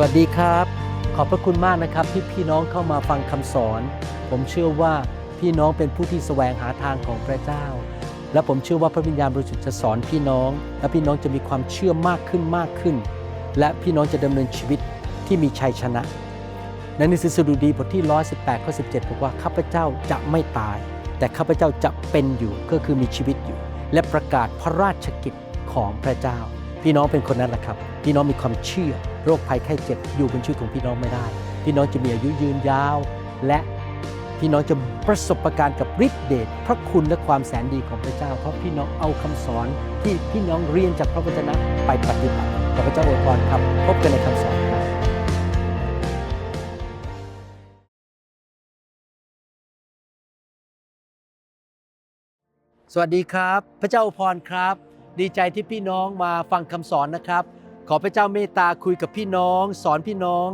สวัสดีครับ ขอบพระคุณมากนะครับที่พี่น้องเข้ามาฟังคำสอน ผมเชื่อว่าพี่น้องเป็นผู้ที่แสวงหาทางของพระเจ้า และผมเชื่อว่าพระวิญญาณบริสุทธิ์จะสอนพี่น้อง และพี่น้องจะมีความเชื่อมากขึ้นมากขึ้น และพี่น้องจะดำเนินชีวิตที่มีชัยชนะในหนังสือสดุดีบทที่ 118 ข้อ 17 บอกว่าข้าพเจ้าจะไม่ตาย แต่ข้าพเจ้าจะเป็นอยู่ก็คือมีชีวิตอยู่ และประกาศพระราชกิจของพระเจ้า พี่น้องเป็นคนนั้นแหละครับ พี่น้องมีความเชื่อ โรคภัยไข้เจ็บอยู่บนชีวิตของพี่น้องไม่ได้ พี่น้องจะมีอายุยืนยาว และพี่น้องจะประสบประการกับฤทธิเดชพระคุณและความแสนดีของพระเจ้า เพราะพี่น้องเอาคำสอนที่พี่น้องเรียนจากพระวจนะไปปฏิบัติขอพระเจ้าอวยพรครับ พบกันในคำสอนครับสวัสดีครับ พระเจ้าอวยพรครับ ดีใจที่พี่น้องมาฟังคำสอนนะครับ ขอพระเจ้าเมตตาคุยกับพี่น้อง สอนพี่น้อง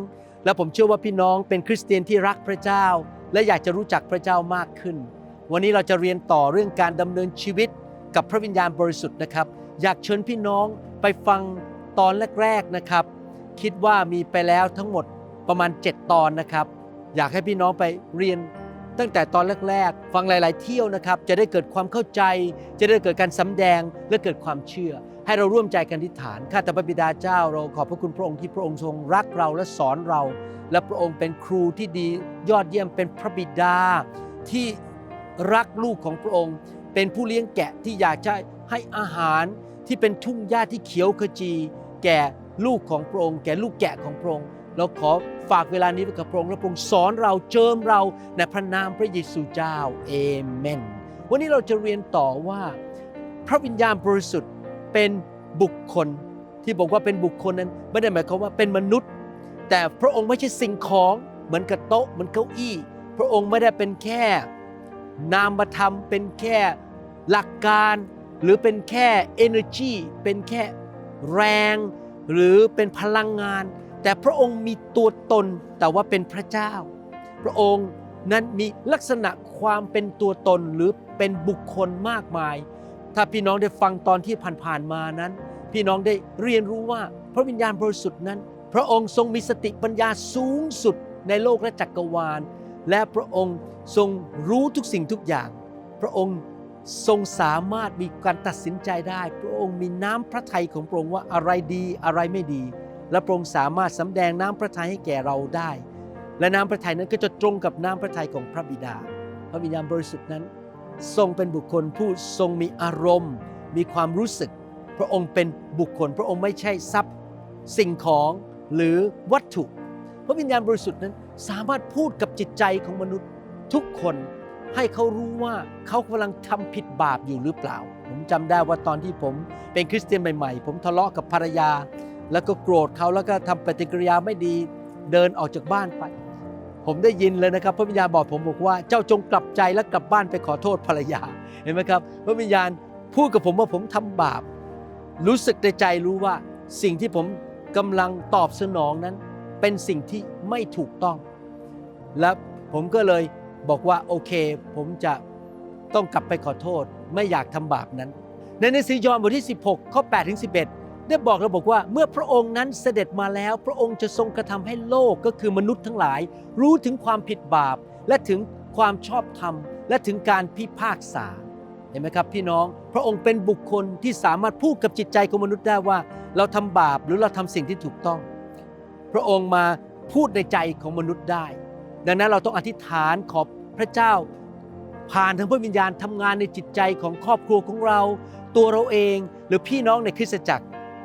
และผมเชื่อว่าพี่น้องเป็นคริสเตียนที่รักพระเจ้า และอยากจะรู้จักพระเจ้ามากขึ้น วันนี้เราจะเรียนต่อเรื่องการดำเนินชีวิตกับพระวิญญาณบริสุทธิ์นะครับ อยากเชิญพี่น้องไปฟังตอนแรกๆนะครับ คิดว่ามีไปแล้วทั้งหมดประมาณ 7 ตอนนะครับ อยากให้พี่น้องไปเรียน ตั้งแต่ตอนแรกๆ ฟังหลาย ๆ เที่ยวนะครับ จะได้เกิดความเข้าใจ จะได้เกิดการสำแดงและเกิดความเชื่อ ให้เราร่วมใจกันทิฏฐานข้าแต่พระบิดาเจ้า เราขอบพระคุณพระองค์ที่พระองค์ทรงรักเราและสอนเรา และพระองค์เป็นครูที่ดียอดเยี่ยมเป็นพระบิดา ที่รักลูกของพระองค์ เป็นผู้เลี้ยงแกะที่อยากจะให้อาหารที่เป็นทุ่งหญ้าที่เขียวขจี แก่ลูกของพระองค์ แก่ลูกแกะของพระองค์ เราขอฝากเวลานี้ไว้กับพระองค์และพระองค์สอนเราเจิมเราในพระนามพระเยซูเจ้าเอเมน วันนี้เราจะเรียนต่อว่า พระวิญญาณบริสุทธิ์เป็นบุคคล ที่บอกว่าเป็นบุคคลนั้นไม่ได้หมายความว่าเป็นมนุษย์ แต่พระองค์ไม่ใช่สิ่งของเหมือนกับโต๊ะเหมือนเก้าอี้ พระองค์ไม่ได้เป็นแค่ นามธรรมเป็นแค่หลักการ หรือเป็นแค่ energy เป็นแค่แรง หรือเป็นพลังงาน แต่พระองค์มีตัวตนแต่ว่าเป็นพระเจ้า พระองค์นั้นมีลักษณะความเป็นตัวตนหรือเป็นบุคคลมากมาย ถ้าพี่น้องได้ฟังตอนที่ผ่านๆมานั้น พี่น้องได้เรียนรู้ว่าพระวิญญาณบริสุทธิ์นั้น พระองค์ทรงมีสติปัญญาสูงสุดในโลกและจักรวาล และพระองค์ทรงรู้ทุกสิ่งทุกอย่าง พระองค์ทรงสามารถมีการตัดสินใจได้ พระองค์มีน้ำพระทัยของพระองค์ว่าอะไรดีอะไรไม่ดี และพระองค์สามารถสำแดงน้ำพระทัยให้แก่เราได้ และน้ำพระทัยนั้นก็จะตรงกับน้ำพระทัยของพระบิดา พระวิญญาณบริสุทธิ์นั้น ทรงเป็นบุคคลผู้ทรงมีอารมณ์ มีความรู้สึก พระองค์เป็นบุคคล พระองค์ไม่ใช่ทรัพย์ สิ่งของหรือวัตถุ พระวิญญาณบริสุทธิ์นั้นสามารถพูดกับจิตใจของมนุษย์ทุกคนให้เขารู้ว่าเขากำลังทำผิดบาปอยู่หรือเปล่า ผมจำได้ว่าตอนที่ผมเป็นคริสเตียนใหม่ ๆ ผมทะเลาะกับภรรยา แล้วก็โกรธเขาแล้วก็ทำปฏิกิริยาไม่ดีเดินออกจากบ้านไป ผมได้ยินเลยนะครับ พระวิญญาณบอกผมบอกว่าเจ้าจงกลับใจและกลับบ้านไปขอโทษภรรยาเห็นไหมครับ พระวิญญาณพูดกับผมว่าผมทำบาป รู้สึกในใจรู้ว่าสิ่งที่ผมกำลังตอบสนองนั้น เป็นสิ่งที่ไม่ถูกต้อง และผมก็เลยบอกว่าโอเค ผมจะต้องกลับไปขอโทษ ไม่อยากทำบาปนั้น ในหนังสือยอห์นบทที่ 16ข้อ8ถึง11 ได้บอกเราบอกว่าเมื่อพระองค์นั้นเสด็จมาแล้ว พระองค์จะทรงกระทำให้โลกก็คือมนุษย์ทั้งหลาย รู้ถึงความผิดบาป และถึงความชอบธรรม และถึงการพิพากษาเห็นไหมครับพี่น้องพระองค์เป็นบุคคลที่สามารถพูดกับจิตใจของมนุษย์ได้ว่า เราทำบาปหรือเราทำสิ่งที่ถูกต้อง พระองค์มาพูดในใจของมนุษย์ได้ ดังนั้นเราต้องอธิษฐานขอบพระเจ้า ผ่านทางพระวิญญาณทำงานในจิตใจของครอบครัวของเรา ตัวเราเอง หรือพี่น้องในคริสตจักร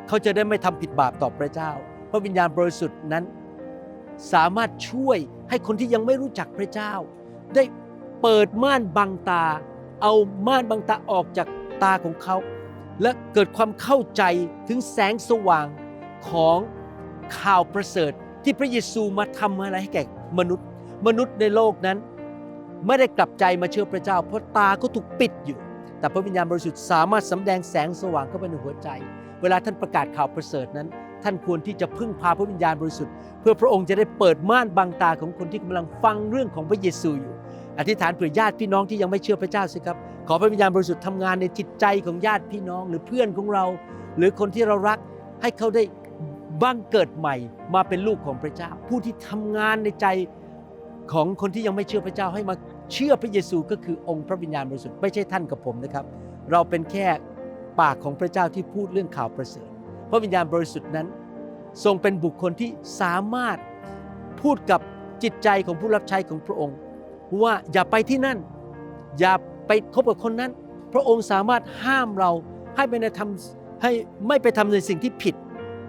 เขาจะได้ไม่ทำผิดบาปต่อพระเจ้า พระวิญญาณบริสุทธิ์นั้น สามารถช่วยให้คนที่ยังไม่รู้จักพระเจ้า ได้เปิดม่านบังตา เอาม่านบังตาออกจากตาของเขา และเกิดความเข้าใจถึงแสงสว่างของข่าวประเสริฐที่พระเยซูมาทำอะไรให้แก่มนุษย์ มนุษย์ในโลกนั้น ไม่ได้กลับใจมาเชื่อพระเจ้า เพราะตาก็ถูกปิดอยู่ แต่พระวิญญาณบริสุทธิ์สามารถสำแดงแสงสว่างเข้าไปในหัวใจ เวลาท่านประกาศข่าวประเสริฐนั้น ท่านควรที่จะพึ่งพาพระวิญญาณบริสุทธิ์เพื่อพระองค์จะได้เปิดม่านบังตาของคนที่กำลังฟังเรื่องของพระเยซูอยู่ อธิษฐานเผื่อญาติพี่น้องที่ยังไม่เชื่อพระเจ้าสิครับ ขอพระวิญญาณบริสุทธิ์ทำงานในจิตใจของญาติพี่น้องหรือเพื่อนของเรา หรือคนที่เรารักให้เขาได้บังเกิดใหม่มาเป็นลูกของพระเจ้า ผู้ที่ทำงานในใจของคนที่ยังไม่เชื่อพระเจ้าให้มาเชื่อพระเยซูก็คือองค์พระวิญญาณบริสุทธิ์ไม่ใช่ท่านกับผมนะครับ เราเป็นแค่ ปากของพระเจ้าที่พูดเรื่องข่าวประเสริฐ พระวิญญาณบริสุทธิ์นั้น ทรงเป็นบุคคลที่สามารถพูดกับจิตใจของผู้รับใช้ของพระองค์ ว่าอย่าไปที่นั่น อย่าไปคบกับคนนั้น พระองค์สามารถห้ามเราให้ไปในทำให้ไม่ไปทำในสิ่งที่ผิด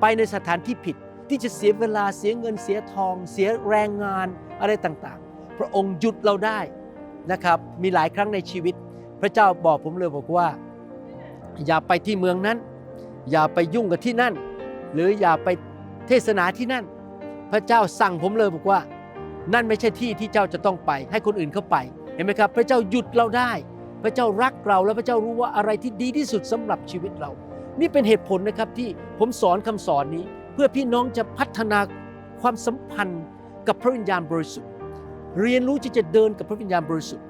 ไปในสถานที่ผิด ที่จะเสียเวลาเสียเงินเสียทอง เสียแรงงานอะไรต่างๆ พระองค์หยุดเราได้นะครับมีหลายครั้งในชีวิต พระเจ้าบอกผมเลยบอกว่า อย่าไปที่เมืองนั้น อย่าไปยุ่งกับที่นั่น หรืออย่าไปเทศนาที่นั่น พระเจ้าสั่งผมเลยบอกว่า นั่นไม่ใช่ที่ที่เจ้าจะต้องไป ให้คนอื่นเข้าไป เห็นไหมครับ พระเจ้าหยุดเราได้ พระเจ้ารักเราและพระเจ้ารู้ว่าอะไรที่ดีที่สุดสำหรับชีวิตเรา นี่เป็นเหตุผลนะครับที่ผมสอนคำสอนนี้ เพื่อพี่น้องจะพัฒนาความสัมพันธ์กับพระวิญญาณบริสุทธิ์ เรียนรู้ที่จะเดินกับพระวิญญาณบริสุทธิ์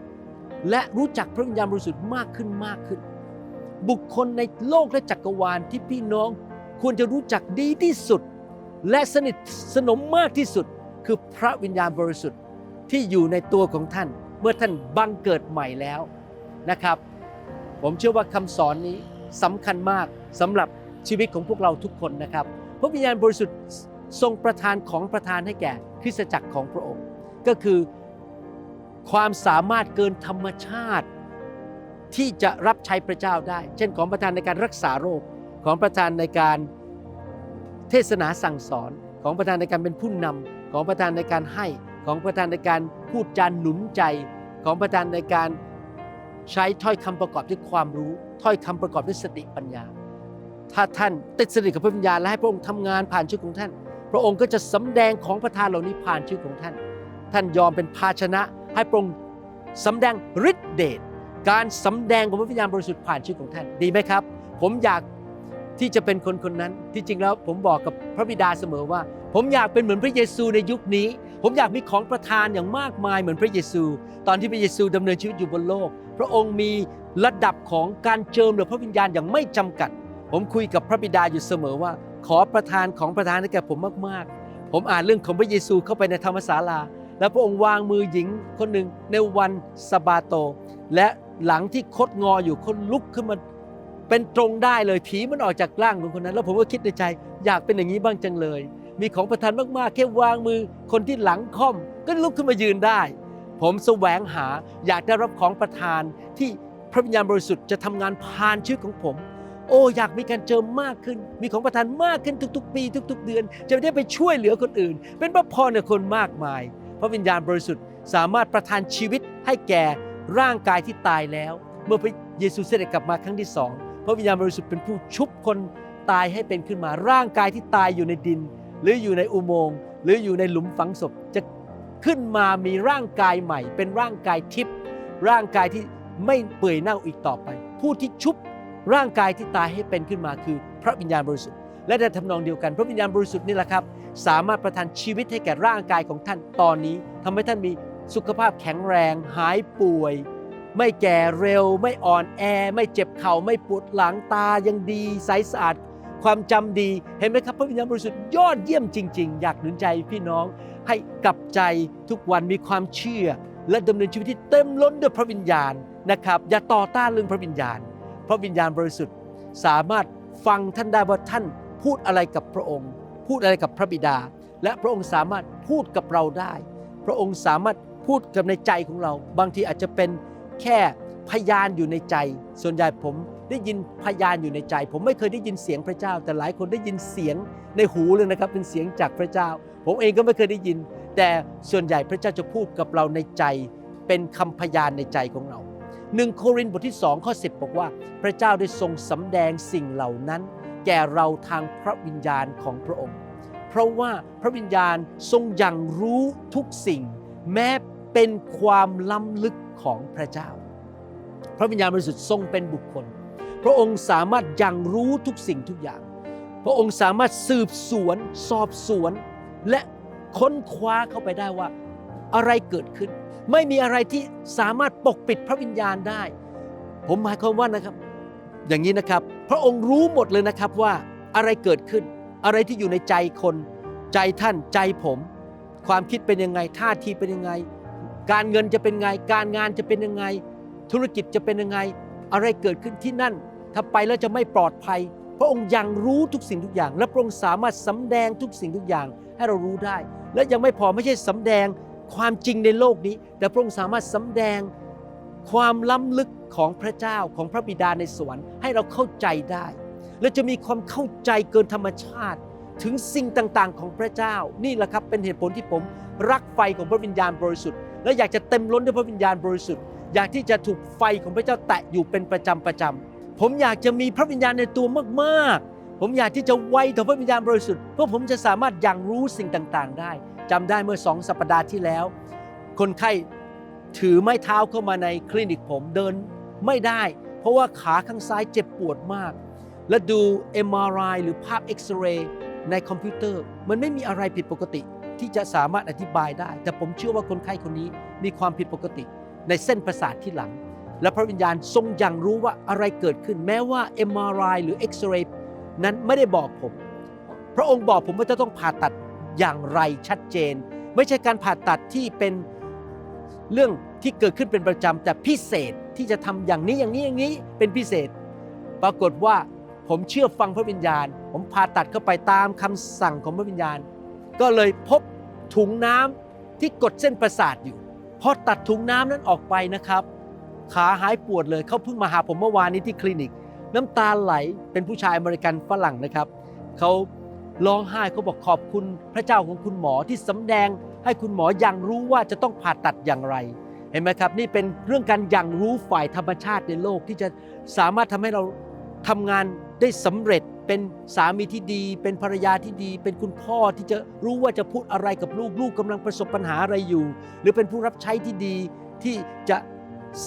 และรู้จักพระวิญญาณบริสุทธิ์มากขึ้นมากขึ้น บุคคลในโลกและจักรวาลที่พี่น้องควรจะรู้จักดีที่สุด และสนิทสนมมากที่สุด คือพระวิญญาณบริสุทธิ์ที่อยู่ในตัวของท่าน เมื่อท่านบังเกิดใหม่แล้วนะครับ ผมเชื่อว่าคำสอนนี้สำคัญมากสำหรับชีวิตของพวกเราทุกคนนะครับ พระวิญญาณบริสุทธิ์ทรงประทานของประทานให้แก่คริสตจักรของพระองค์ ก็คือความสามารถเกินธรรมชาติ ที่จะรับใช้พระเจ้าได้ เช่นของประทานในการรักษาโรคของประทานในการเทศนาสั่งสอนของประทานในการเป็นผู้นำของประทานในการให้ของประทานในการพูดจาหนุนใจของประทานในการใช้ถ้อยคำประกอบด้วยความรู้ ถ้อยคำประกอบด้วยสติปัญญา ถ้าท่านติดสนิทกับพระวิญญาณและให้พระองค์ทำงานผ่านชีวิตของท่าน พระองค์ก็จะสำแดงของประทานเหล่านี้ผ่านชีวิตของท่าน ท่านยอมเป็นภาชนะให้พระองค์สำแดงฤทธิเดช การสำแดงของพระวิญญาณบริสุทธิ์ผ่านชีวิตของท่านดีไหมครับ ผมอยากที่จะเป็นคนคนนั้นที่จริงแล้วผมบอกกับพระบิดาเสมอว่า ผมอยากเป็นเหมือนพระเยซูในยุคนี้ ผมอยากมีของประทานอย่างมากมายเหมือนพระเยซู ตอนที่พระเยซูดำเนินชีวิตอยู่บนโลก พระองค์มีระดับของการเจิมหรือพระวิญญาณอย่างไม่จำกัด ผมคุยกับพระบิดาอยู่เสมอว่า ขอประทานของประทานให้แก่ผมมากๆ ผมอ่านเรื่องของพระเยซูเข้าไปในธรรมศาลา แล้วพระองค์วางมือหญิงคนหนึ่งในวันสบาโต และ หลังที่คดงออยู่คนลุกขึ้นมาเป็นตรงได้เลยผีมันออกจากร่างของคนนั้น แล้วผมก็คิดในใจ อยากเป็นอย่างนี้บ้างจังเลย มีของประทานมากๆแค่วางมือ คนที่หลังค่อม ก็ลุกขึ้นมายืนได้ ผมแสวงหาอยากได้รับของประทานที่พระวิญญาณบริสุทธิ์จะทำงานผ่านชีวิตของผม โอ้อยากมีการเจิมมากขึ้น มีของประทานมากขึ้นทุกๆ ปี ทุก ๆ เดือน จะได้ไปช่วยเหลือคนอื่น เป็นพระพรในคนมากมาย พระวิญญาณบริสุทธิ์สามารถประทานชีวิตให้แก่ ร่างกายที่ตายแล้ว เมื่อพระเยซูเสด็จกลับมาครั้งที่สองพระวิญญาณบริสุทธิ์เป็นผู้ชุบคนตายให้เป็นขึ้นมา ร่างกายที่ตายอยู่ในดิน หรืออยู่ในอุโมงค์หรืออยู่ในหลุมฝังศพจะขึ้นมามีร่างกายใหม่ เป็นร่างกายทิพย์ร่างกายที่ไม่เปื่อยเน่าอีกต่อไป ผู้ที่ชุบร่างกายที่ตายให้เป็นขึ้นมาคือ พระวิญญาณบริสุทธิ์และในทำนองเดียวกัน พระวิญญาณบริสุทธิ์นี่แหละครับ สามารถประทานชีวิตให้แก่ร่างกายของท่านตอนนี้ทำให้ท่านมี สุขภาพแข็งแรง หายป่วย ไม่แก่เร็ว ไม่อ่อนแอ ไม่เจ็บเข่าไม่ปวดหลังตายังดีใสสะอาด ความจำดีเห็นไหมครับพระวิญญาณบริสุทธิ์ยอดเยี่ยมจริง ๆ อยากหนุนใจพี่น้องให้กลับใจทุกวันมีความเชื่อ และดำเนินชีวิตที่เต็มล้นด้วยพระวิญญาณนะครับ อย่าต่อต้านเรื่องพระวิญญาณ พระวิญญาณบริสุทธิ์สามารถฟังท่านได้ว่าท่านพูดอะไรกับพระองค์ พูดอะไรกับพระบิดา และพระองค์สามารถพูดกับเราได้ พระองค์สามารถ พูดกับในใจของเรา บางทีอาจจะเป็นแค่พยานอยู่ในใจ ส่วนใหญ่ผมได้ยินพยานอยู่ในใจ ผมไม่เคยได้ยินเสียงพระเจ้า แต่หลายคนได้ยินเสียงในหูเลยนะครับ เป็นเสียงจากพระเจ้า ผมเองก็ไม่เคยได้ยิน แต่ส่วนใหญ่พระเจ้าจะพูดกับเราในใจ เป็นคำพยานในใจของเราหนึ่งโครินธ์บทที่2ข้อ10 บอกว่า พระเจ้าได้ทรงสำแดงสิ่งเหล่านั้น แก่เราทางพระวิญญาณของพระองค์ เพราะว่าพระวิญญาณทรงอย่างรู้ทุกสิ่ง แม้เป็นความล้ำลึกของพระเจ้า พระวิญญาณบริสุทธิ์ทรงเป็นบุคคล พระองค์สามารถยังรู้ทุกสิ่งทุกอย่าง พระองค์สามารถสืบสวน สอบสวน และค้นคว้าเข้าไปได้ว่า อะไรเกิดขึ้น ไม่มีอะไรที่สามารถปกปิดพระวิญญาณได้ ผมหมายความว่านะครับ อย่างนี้นะครับ พระองค์รู้หมดเลยนะครับว่าอะไรเกิดขึ้น อะไรที่อยู่ในใจคน ใจท่านใจผม ความคิดเป็นยังไงท่าทีเป็นยังไง การเงินจะเป็นไง การงานจะเป็นยังไง ธุรกิจจะเป็นยังไง อะไรเกิดขึ้นที่นั่น ถ้าไปแล้วจะไม่ปลอดภัย พระองค์ยังรู้ทุกสิ่งทุกอย่าง และพระองค์สามารถสำแดงทุกสิ่งทุกอย่างให้เรารู้ได้ และยังไม่พอไม่ใช่สำแดงความจริงในโลกนี้ แต่พระองค์สามารถสำแดงความล้ำลึกของพระเจ้าของพระบิดาในสวรรค์ให้เราเข้าใจได้ และจะมีความเข้าใจเกินธรรมชาติ ถึงสิ่งต่างๆ ของพระเจ้า นี่แหละครับเป็นเหตุผลที่ผมรักไฟของพระวิญญาณบริสุทธิ์ และอยากจะเต็มล้นด้วยพระวิญญาณบริสุทธิ์ อยากที่จะถูกไฟของพระเจ้าแตะอยู่เป็นประจำประจำผมอยากจะมีพระวิญญาณในตัวมากๆ ผมอยากที่จะไวต่อพระวิญญาณบริสุทธิ์เพื่อผมจะสามารถอย่างรู้สิ่งต่างๆ ได้จำได้เมื่อสองสัปดาห์ที่แล้ว คนไข้ถือไม้เท้าเข้ามาในคลินิกผมเดินไม่ได้ เพราะว่าขาข้างซ้ายเจ็บปวดมาก และดู MRI หรือภาพเอ็กซเรย์ ในคอมพิวเตอร์ มันไม่มีอะไรผิดปกติที่จะสามารถอธิบายได้ แต่ผมเชื่อว่าคนไข้คนนี้มีความผิดปกติในเส้นประสาทที่หลัง และพระวิญญาณทรงย่างรู้ว่าอะไรเกิดขึ้น แม้ว่า MRI หรือเอ็กซเรย์นั้นไม่ได้บอกผม พระองค์บอกผมว่าจะต้องผ่าตัดอย่างไรชัดเจน ไม่ใช่การผ่าตัดที่เป็นเรื่องที่เกิดขึ้นเป็นประจำแต่พิเศษที่จะทำอย่างนี้อย่างนี้อย่างนี้เป็นพิเศษ ปรากฏว่า ผมเชื่อฟังพระวิญญาณ ผมผ่าตัดเข้าไปตามคำสั่งของพระวิญญาณ ก็เลยพบถุงน้ำที่กดเส้นประสาทอยู่พอตัดถุงน้ำนั้นออกไปนะครับ ขาหายปวดเลยเขาเพิ่งมาหาผมเมื่อวานนี้ที่คลินิก น้ำตาไหลเป็นผู้ชายอเมริกันฝรั่งนะครับเขาร้องไห้เขาบอกขอบคุณพระเจ้าของคุณหมอที่สำแดงให้คุณหมอยังรู้ว่าจะต้องผ่าตัดอย่างไร เห็นไหมครับ นี่เป็นเรื่องการยังรู้ฝ่ายธรรมชาติในโลกที่จะสามารถทำให้เราทำงาน ได้สำเร็จเป็นสามีที่ดี เป็นภรรยาที่ดี เป็นคุณพ่อที่จะรู้ว่าจะพูดอะไรกับลูกลูกกำลังประสบปัญหาอะไรอยู่ หรือเป็นผู้รับใช้ที่ดีที่จะ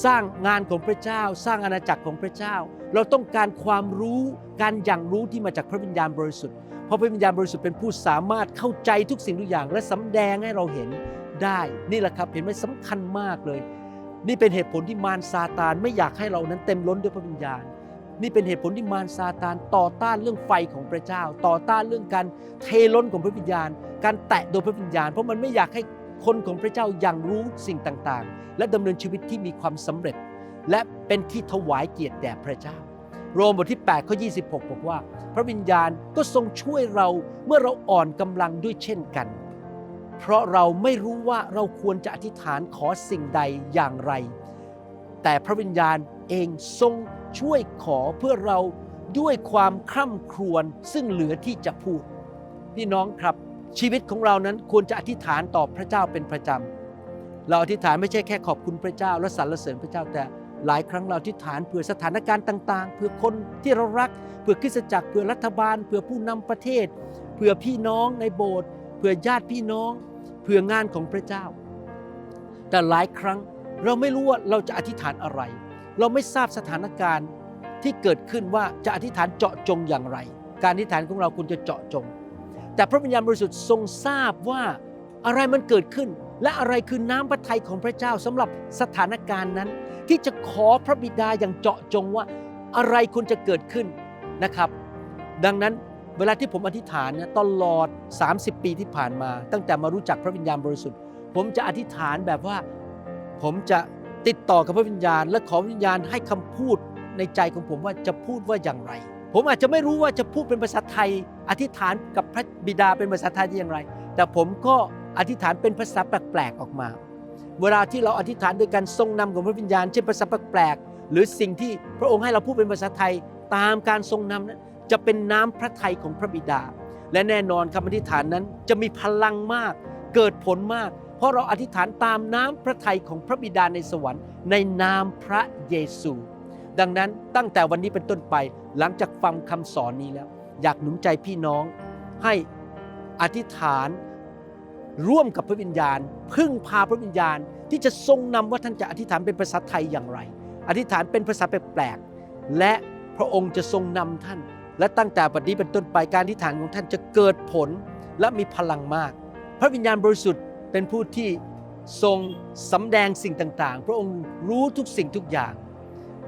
สร้างงานของพระเจ้า สร้างอาณาจักรของพระเจ้า เราต้องการความรู้การอย่างรู้ที่มาจากพระวิญญาณบริสุทธิ์เพราะพระวิญญาณบริสุทธิ์เป็นผู้สามารถเข้าใจทุกสิ่งทุกอย่าง และสำแดงให้เราเห็นได้นี่แหละครับเห็นไหมสำคัญมากเลย นี่เป็นเหตุผลที่มารซาตานไม่อยากให้เรานั้นเต็มล้นด้วยพระวิญญาณ นี่เป็นเหตุผลที่มารซาตานต่อต้านเรื่องไฟของพระเจ้า ต่อต้านเรื่องการเทล้นของพระวิญญาณ การแตะโดยพระวิญญาณ เพราะมันไม่อยากให้คนของพระเจ้าอย่างรู้สิ่งต่างๆ และดำเนินชีวิตที่มีความสำเร็จ และเป็นที่ถวายเกียรติแด่พระเจ้า โรมบทที่8ข้อ26 บอกว่า พระวิญญาณก็ทรงช่วยเราเมื่อเราอ่อนกำลังด้วยเช่นกัน เพราะเราไม่รู้ว่าเราควรจะอธิษฐานขอสิ่งใดอย่างไร แต่พระวิญญาณ เองทรงช่วยขอเพื่อเราด้วยความคร่ำครวญซึ่งเหลือที่จะพูด พี่น้องครับชีวิตของเรานั้นควรจะอธิษฐานต่อพระเจ้าเป็นประจำ เราอธิษฐานไม่ใช่แค่ขอบคุณพระเจ้า และสรรเสริญพระเจ้าแต่หลายครั้งเราอธิษฐานเพื่อสถานการณ์ต่างๆ เพื่อคนที่เรารัก เพื่อคริสตจักรเพื่อรัฐบาล เพื่อผู้นำประเทศ เพื่อพี่น้องในโบสถ์เพื่อญาติพี่น้อง เพื่องานของพระเจ้า แต่หลายครั้งเราไม่รู้ว่าเราจะอธิษฐานอะไร เราไม่ทราบสถานการณ์ที่เกิดขึ้นว่าจะอธิษฐานเจาะจงอย่างไร การอธิษฐานของเราควรจะเจาะจง แต่พระวิญญาณบริสุทธิ์ทรงทราบว่าอะไรมันเกิดขึ้น และอะไรคือน้ำพระทัยของพระเจ้าสำหรับสถานการณ์นั้น ที่จะขอพระบิดาอย่างเจาะจงว่าอะไรควรจะเกิดขึ้นนะครับ ดังนั้นเวลาที่ผมอธิษฐานเนี่ยตลอด 30 ปีที่ผ่านมา ตั้งแต่มารู้จักพระวิญญาณบริสุทธิ์ ผมจะอธิษฐานแบบว่า ผมจะ ติดต่อกับพระวิญญาณ และขอวิญญาณให้คำพูดในใจของผมว่าจะพูดว่าอย่างไร ผมอาจจะไม่รู้ว่าจะพูดเป็นภาษาไทย อธิษฐานกับพระบิดาเป็นภาษาไทยได้อย่างไร แต่ผมก็อธิษฐานเป็นภาษาแปลกๆออกมา เวลาที่เราอธิษฐานโดยการทรงนำของพระวิญญาณเช่นภาษาแปลกๆหรือสิ่งที่พระองค์ให้เราพูดเป็นภาษาไทยตามการทรงนำนั้นจะเป็นน้ำพระทัยของพระบิดา และแน่นอนคำอธิษฐานนั้นจะมีพลังมาก เกิดผลมาก เพราะเราอธิษฐานตามน้ำพระทัยของพระบิดาในสวรรค์ ในนามพระเยซู ดังนั้นตั้งแต่วันนี้เป็นต้นไปหลังจากฟังคำสอนนี้แล้ว อยากหนุนใจพี่น้องให้อธิษฐานร่วมกับพระวิญญาณ พึ่งพาพระวิญญาณที่จะทรงนำว่าท่านจะอธิษฐานเป็นภาษาไทยอย่างไร อธิษฐานเป็นภาษาแปลกๆและพระองค์จะทรงนำท่าน และตั้งแต่บัดนี้เป็นต้นไปการอธิษฐานของท่านจะเกิดผลและมีพลังมาก พระวิญญาณบริสุทธิ์ เป็นผู้ที่ทรงสำแดงสิ่งต่างๆ พระองค์รู้ทุกสิ่งทุกอย่าง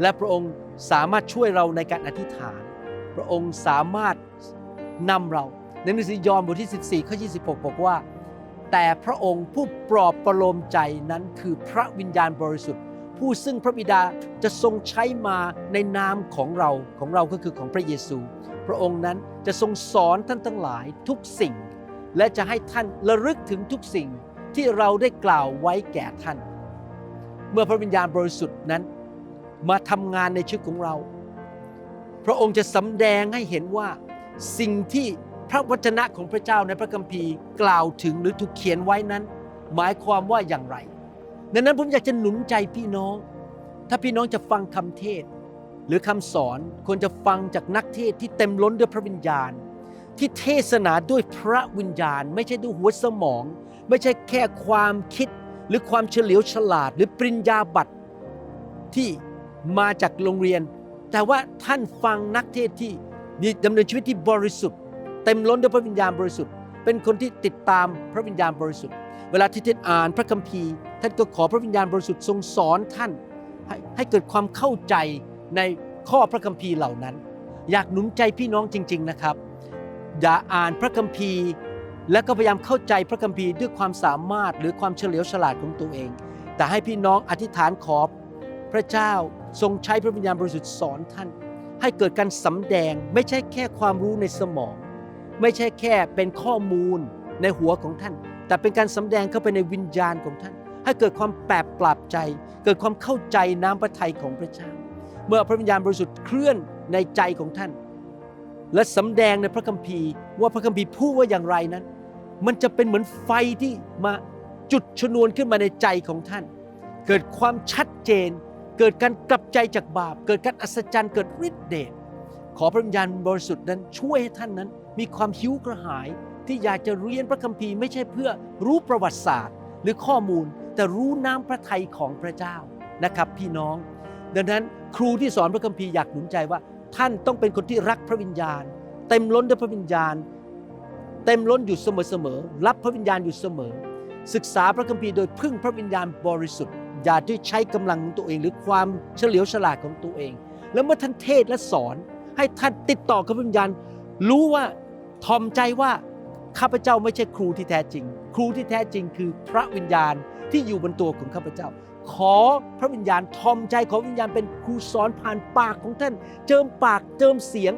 และพระองค์สามารถช่วยเราในการอธิษฐาน พระองค์สามารถนำเรา ในหนังสือยอห์นบทที่ 14 ข้อ 26 บอกว่า แต่พระองค์ผู้ปลอบประโลมใจนั้นคือพระวิญญาณบริสุทธิ์ ผู้ซึ่งพระบิดาจะทรงใช้มาในนามของเราของเราก็คือของพระเยซู พระองค์นั้นจะทรงสอนท่านทั้งหลายทุกสิ่ง และจะให้ท่านระลึกถึงทุกสิ่ง ที่เราได้กล่าวไว้แก่ท่าน เมื่อพระวิญญาณบริสุทธิ์นั้น มาทำงานในชีวิตของเรา พระองค์จะสำแดงให้เห็นว่าสิ่งที่พระวจนะของพระเจ้าในพระคัมภีร์กล่าวถึงหรือถูกเขียนไว้นั้น หมายความว่าอย่างไรดังนั้นผมอยากจะหนุนใจพี่น้อง ถ้าพี่น้องจะฟังคำเทศ หรือคำสอนควรจะฟังจากนักเทศที่เต็มล้นด้วยพระวิญญาณ ที่เทศนาด้วยพระวิญญาณ ไม่ใช่ด้วยหัวสมอง ไม่ใช่แค่ความคิดหรือความเฉลียวฉลาด หรือปริญญาบัตรที่มาจากโรงเรียน แต่ว่าท่านฟังนักเทศที่มีดำเนินชีวิตที่บริสุทธิ์ เต็มล้นด้วยพระวิญญาณบริสุทธิ์ เป็นคนที่ติดตามพระวิญญาณบริสุทธิ์ เวลาที่ท่านอ่านพระคัมภีร์ ท่านก็ขอพระวิญญาณบริสุทธิ์ทรงสอนท่านใหให้เกิดความเข้าใจในข้อพระคัมภีร์เหล่านั้น อยากหนุนใจพี่น้องจริง ๆนะครับ อย่าอ่านพระคัมภีร์ แล้วก็พยายามเข้าใจพระคัมภีร์ด้วยความสามารถหรือความเฉลียวฉลาดของตัวเอง แต่ให้พี่น้องอธิษฐานขอบพระเจ้าทรงใช้พระวิญญาณบริสุทธิ์สอนท่าน ให้เกิดการสำแดงไม่ใช่แค่ความรู้ในสมอง ไม่ใช่แค่เป็นข้อมูลในหัวของท่าน แต่เป็นการสำแดงเข้าไปในวิญญาณของท่าน ให้เกิดความแปลกปรับใจ เกิดความเข้าใจน้ำพระทัยของพระเจ้า เมื่อพระวิญญาณบริสุทธิ์เคลื่อนในใจของท่าน และสำแดงในพระคัมภีร์ว่าพระคัมภีร์พูดว่าอย่างไรนั้น มันจะเป็นเหมือนไฟที่มาจุดชนวนขึ้นมาในใจของท่าน เกิดความชัดเจน เกิดการกลับใจจากบาป เกิดการอัศจรรย์เกิดฤทธิเดชขอพระวิญญาณบริสุทธิ์นั้นช่วยให้ท่านนั้น มีความหิวกระหายที่อยากจะเรียนพระคัมภีร์ไม่ใช่เพื่อรู้ประวัติศาสตร์ หรือข้อมูลแต่รู้น้ำพระทัยของพระเจ้านะครับ พี่น้อง ดังนั้นครูที่สอนพระคัมภีร์อยากหนุนใจว่า ท่านต้องเป็นคนที่รักพระวิญญาณ เต็มล้นด้วยพระวิญญาณ เต็มล้นอยู่เสมอๆรับพระวิญญาณอยู่เสมอ ศึกษาพระคัมภีร์โดยพึ่งพระวิญญาณบริสุทธิ์ อย่าด้วยใช้กำลังของตัวเองหรือความเฉลียวฉลาดของตัวเอง แล้วเมื่อท่านเทศและสอนให้ท่านติดต่อกับพระวิญญาณ รู้ว่าทอมใจว่าข้าพเจ้าไม่ใช่ครูที่แท้จริง ครูที่แท้จริงคือพระวิญญาณที่อยู่บนตัวของข้าพเจ้า ขอพระวิญญาณทอมใจขอวิญญาณเป็นครูสอนผ่านปากของท่าน เจิมปากเจิมเสียง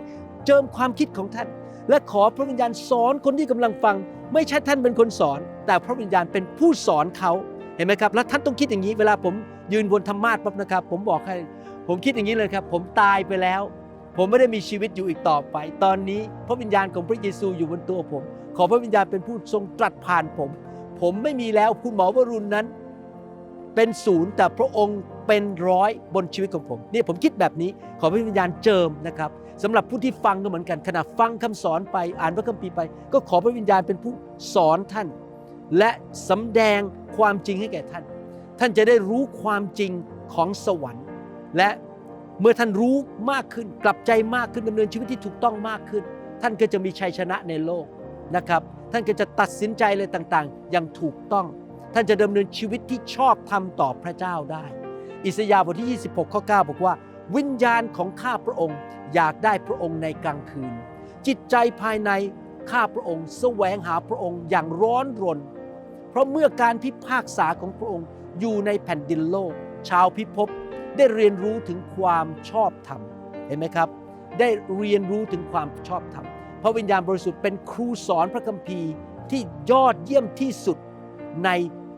เจิมความคิดของท่าน และขอพระวิญญาณสอนคนที่กำลังฟัง ไม่ใช่ท่านเป็นคนสอน แต่พระวิญญาณเป็นผู้สอนเขาเห็นไหมครับ แล้วท่านต้องคิดอย่างนี้ เวลาผมยืนบนธรรมาสปั๊บนะครับ ผมบอกให้ ผมคิดอย่างนี้เลยครับ ผมตายไปแล้ว ผมไม่ได้มีชีวิตอยู่อีกต่อไป ตอนนี้พระวิญญาณของพระเยซูอยู่บนตัวผม ขอพระวิญญาณเป็นผู้ทรงตรัสผ่านผม ผมไม่มีแล้วคุณหมอวรุณนั้น เป็นศูนย์แต่พระองค์เป็นร้อยบนชีวิตของผม นี่ผมคิดแบบนี้ขอพระวิญญาณเจิมนะครับสำหรับผู้ที่ฟังก็เหมือนกันขณะฟังคำสอนไปอ่านพระคัมภีร์ไป ก็ขอพระวิญญาณเป็นผู้สอนท่าน และสำแดงความจริงให้แก่ท่าน ท่านจะได้รู้ความจริงของสวรรค์ และเมื่อท่านรู้มากขึ้นกลับใจมากขึ้นดำเนินชีวิตที่ถูกต้องมากขึ้น ท่านก็จะมีชัยชนะในโลกนะครับ ท่านก็จะตัดสินใจอะไรต่างๆ อย่างถูกต้อง ท่านจะดำเนินชีวิตที่ชอบธรรมต่อพระเจ้าได้ อิสยาห์บทที่ 26 ข้อ 9 บอกว่า วิญญาณของข้าพระองค์ อยากได้พระองค์ในกลางคืน จิตใจภายในข้าพระองค์ แสวงหาพระองค์อย่างร้อนรน เพราะเมื่อการพิพากษาของพระองค์อยู่ในแผ่นดินโลก ชาวพิภพได้เรียนรู้ถึงความชอบธรรมเห็นไหมครับ ได้เรียนรู้ถึงความชอบธรรมพระวิญญาณบริสุทธิ์เป็นครูสอนพระคัมภีร์ที่ยอดเยี่ยมที่สุดใน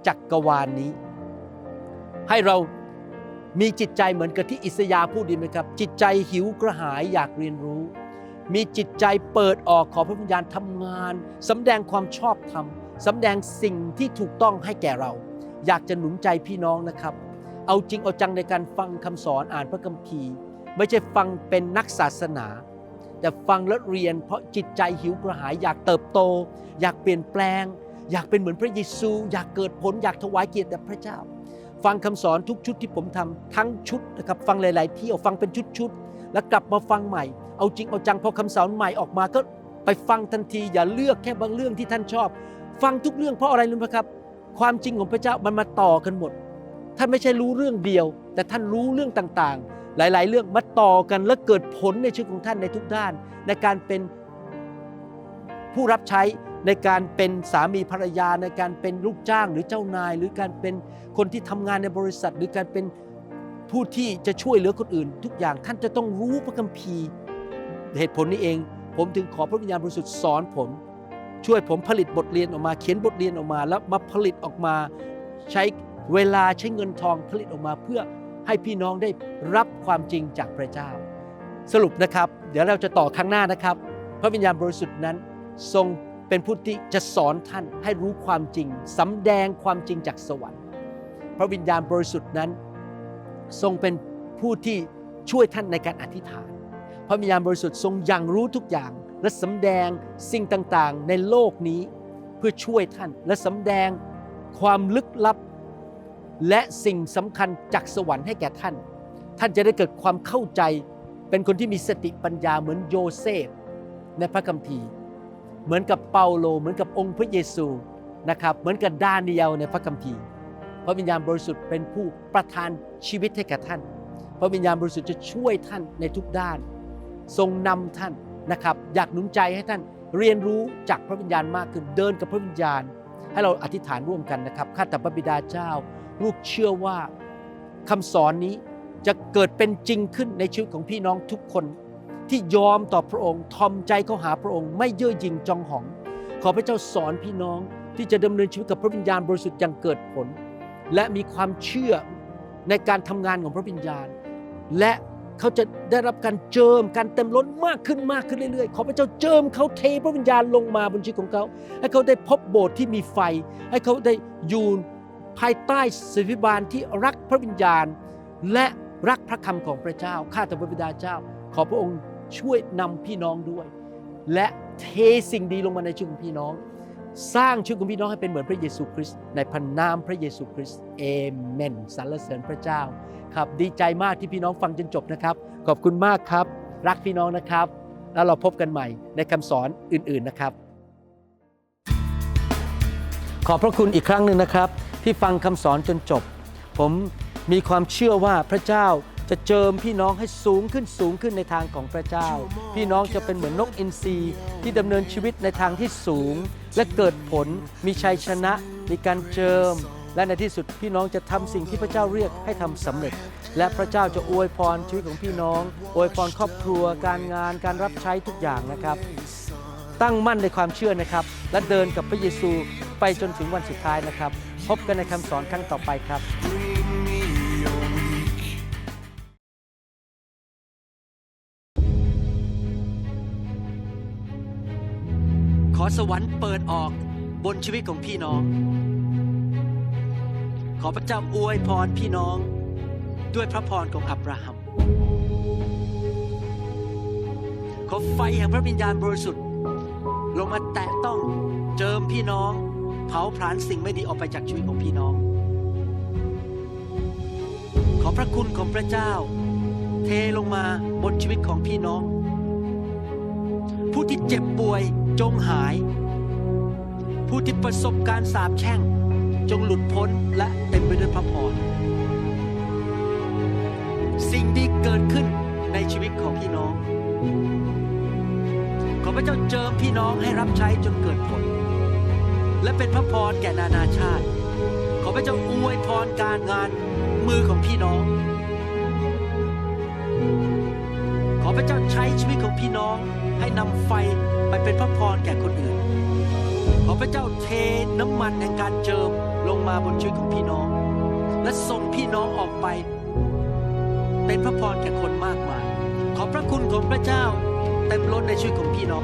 จักรวาลนนี้ ให้เรามีจิตใจเหมือนกับที่อิสยาห์พูดดีไหมครับ จิตใจหิวกระหายอยากเรียนรู้ มีจิตใจเปิดออกขอพระวิญญาณทำงานสำแดงความชอบธรรมสำแดงสิ่งที่ถูกต้องให้แก่เรา อยากจะหนุนใจพี่น้องนะครับ เอาจริงเอาจังในการฟังคำสอนอ่านพระคัมภีร์ ไม่ใช่ฟังเป็นนักศาสนา แต่ฟังและเรียนเพราะจิตใจหิวกระหายอยากเติบโต อยากเปลี่ยนแปลง อยากเป็นเหมือนพระเยซู อยากเกิดผลอยากถวายเกียรติแด่พระเจ้า ฟังคำสอนทุกชุดที่ผมทำทั้งชุดนะครับฟังหลาย ๆ ที่ยวฟังเป็นชุด ๆ แล้วกลับมาฟังใหม่ เอาจริงเอาจังพอคำสอนใหม่ออกมาก็ไปฟังทันทีอย่าเลือกแค่บางเรื่องที่ท่านชอบ ฟังทุกเรื่องเพราะอะไรรู้ไหมครับ ความจริงของพระเจ้ามันมาต่อกันหมด ท่านไม่ใช่รู้เรื่องเดียว แต่ท่านรู้เรื่องต่าง ๆ หลาย ๆ เรื่องมาต่อกันแล้วเกิดผลในชีวิตของท่านในทุกด้าน ในการเป็นผู้รับใช้ ในการเป็นสามีภรรยาในการเป็นลูกจ้างหรือเจ้านาย หรือการเป็นคนที่ทำงานในบริษัท หรือการเป็นผู้ที่จะช่วยเหลือคนอื่น ทุกอย่างท่านจะต้องรู้พระคัมภีร์เหตุผลนี้เอง ผมถึงขอพระวิญญาณบริสุทธิ์สอนผม ช่วยผมผลิตบทเรียนออกมา เขียนบทเรียนออกมา แล้วมาผลิตออกมา ใช้เวลาใช้เงินทองผลิตออกมา เพื่อให้พี่น้องได้รับความจริงจากพระเจ้า สรุปนะครับ เดี๋ยวเราจะต่อครั้งหน้านะครับ พระวิญญาณบริสุทธิ์นั้นทรง เป็นผู้ที่จะสอนท่านให้รู้ความจริงสำแดงความจริงจากสวรรค์ พระวิญญาณบริสุทธิ์นั้น ทรงเป็นผู้ที่ช่วยท่านในการอธิษฐาน พระวิญญาณบริสุทธิ์ทรงยังรู้ทุกอย่าง และสำแดงสิ่งต่างๆ ในโลกนี้เพื่อช่วยท่านและสำแดงความลึกลับ และสิ่งสำคัญจากสวรรค์ให้แก่ท่าน ท่านจะได้เกิดความเข้าใจ เป็นคนที่มีสติปัญญาเหมือนโยเซฟในพระคัมภีร์ เหมือนกับเปาโล เหมือนกับองค์พระเยซูนะครับ เหมือนกับดานียลในพระคัมภีร์พระวิญญาณบริสุทธิ์เป็นผู้ประทานชีวิตให้แก่ท่าน พระวิญญาณบริสุทธิ์จะช่วยท่านในทุกด้าน ทรงนำท่านนะครับ อยากหนุนใจให้ท่านเรียนรู้จากพระวิญญาณมากขึ้นเดินกับพระวิญญาณ ให้เราอธิษฐานร่วมกันนะครับข้าแต่พระบิดาเจ้า ลูกเชื่อว่าคำสอนนี้จะเกิดเป็นจริงขึ้นในชีวิตของพี่น้องทุกคน ที่ยอมต่อพระองค์ ทอมใจเข้าหาพระองค์ ไม่เย่อหยิ่งจองหอง ขอพระเจ้าสอนพี่น้องที่จะดำเนินชีวิตกับพระวิญญาณบริสุทธิ์อย่างเกิดผล และมีความเชื่อในการทำงานของพระวิญญาณ และเขาจะได้รับการเจิมการเต็มล้นมากขึ้นมากขึ้นเรื่อยๆ ขอพระเจ้าเจิมเขาเทพระวิญญาณลงมาบนชีวิตของเขา ให้เขาได้พบโบสถ์ที่มีไฟ ให้เขาได้อยู่ภายใต้ศิริบาลที่รักพระวิญญาณ และรักพระคำของพระเจ้า ข้าแต่พระบิดาเจ้า ขอพระองค์ ช่วยนำพี่น้องด้วย และเทสิ่งดีลงมาในชีวิตของพี่น้อง สร้างชีวิตของพี่น้องให้เป็นเหมือนพระเยซูคริสต์ในพระนามพระเยซูคริสต์เอเมนสรรเสริญพระเจ้า ครับดีใจมากที่พี่น้องฟังจนจบนะครับ ขอบคุณมากครับ รักพี่น้องนะครับ แล้วเราพบกันใหม่ในคำสอนอื่นๆนะครับ ขอบพระคุณอีกครั้งหนึ่งนะครับ ที่ฟังคำสอนจนจบ ผมมีความเชื่อว่าพระเจ้า จะเจิมพี่น้องให้สูงขึ้นสูงขึ้นในทางของพระเจ้า พี่น้องจะเป็นเหมือนนกอินทรีที่ดำเนินชีวิตในทางที่สูง และเกิดผลมีชัยชนะ มีการเจิม และในที่สุดพี่น้องจะทำสิ่งที่พระเจ้าเรียกให้ทำสำเร็จ และพระเจ้าจะอวยพรชีวิตของพี่น้องอวยพรครอบครัว การงานการรับใช้ทุกอย่างนะครับ ตั้งมั่นในความเชื่อนะครับ และเดินกับพระเยซูไปจนถึงวันสุดท้ายนะครับ พบกันในคำสอนครั้งต่อไปครับ ขอสวรรค์เปิดออกบนชีวิตของพี่น้อง ขอพระเจ้าอวยพรพี่น้องด้วยพระพรของอับราฮัม ขอไฟแห่งพระวิญญาณบริสุทธิ์ ลงมาแตะต้องเจิมพี่น้อง เผาผลาญสิ่งไม่ดีออกไปจากชีวิตของพี่น้อง ขอพระคุณของพระเจ้า เทลงมาบนชีวิตของพี่น้อง ผู้ที่เจ็บป่วย จงหาย ผู้ที่ประสบการสาปแช่ง จงหลุดพ้นและเต็มไปด้วยพระพรสิ่งดีเกิดขึ้นในชีวิตของพี่น้อง ขอพระเจ้าเจิมพี่น้องให้รับใช้จนเกิดผล และเป็นพระพรแก่นานาชาติ ขอพระเจ้าอวยพรการงานมือของพี่น้อง ขอพระเจ้าใช้ วิตของพี่น้องให้นำไฟไปเป็นพระพรแก่คนอื่น ขอพระเจ้าเทน้ำมันแห่งการเจิมลงมาบนชีวิตของพี่น้อง และส่งพี่น้องออกไป เป็นพระพรแก่คนมากมาย ขอพระคุณของพระเจ้าเต็มล้นในชีวิตของพี่น้อง